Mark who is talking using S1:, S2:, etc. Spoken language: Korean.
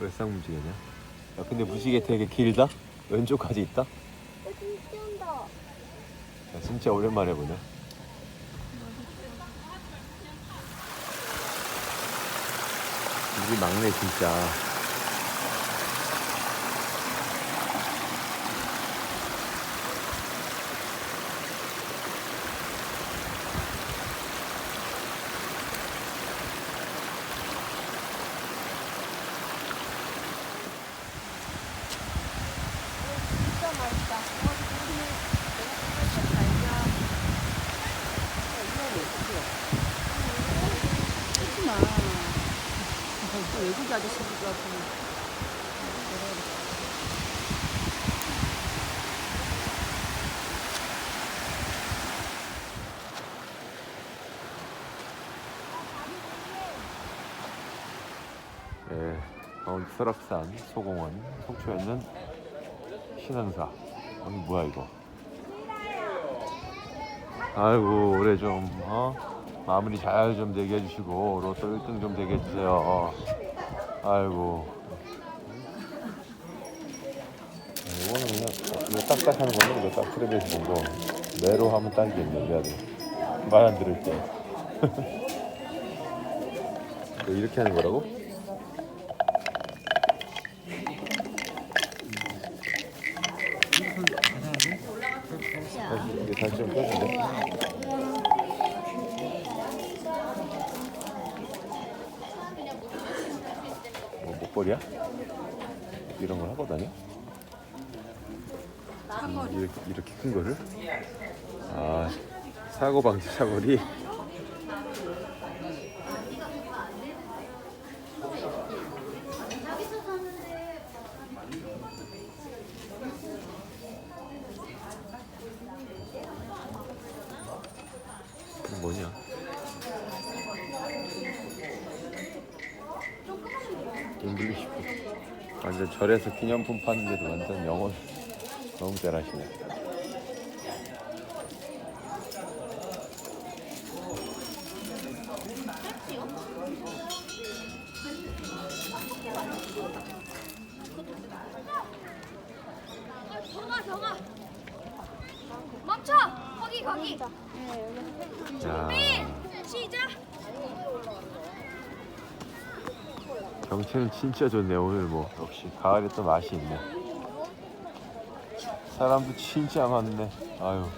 S1: 왜 쌍무지개냐? 야 근데 무지개 되게 길다? 왼쪽까지 있다?
S2: 진짜
S1: 야, 진짜 오랜만에 보네. 우리 막내. 진짜
S2: 맛있다.
S3: 또 외국 아저씨들하고.
S1: 예, 강원도 설악산 소공원 속초에 있는 신흥사. 여기 뭐야 이거? 아이고 올해 좀 어? 마무리 잘 좀 되게 해주시고 로또 1등 좀 되게 해주세요. 아이고. 이거는 그냥 이거 딱딱 하는 거는 이거 딱 프레베이스 본 거. 매로 하면 딱이겠네 아들. 말안 들을 때. 이렇게 하는 거라고? 다시 좀. 뭐 목걸이야? 이런 걸 다녀? 음, 이렇게 이렇게 큰 거를? 아 사고 방지 사거리. 뭐냐? 잉글리시 푸드. 완전 절에서 기념품 파는데도 완전 영어 너무 잘하시네.
S2: 정아 정아. 멈춰. 거기 거기.
S1: 자,
S2: 시작.
S1: 경치는 진짜 좋네 오늘 뭐 역시 가을에 또 맛이 있네. 사람도 진짜 많네. 아유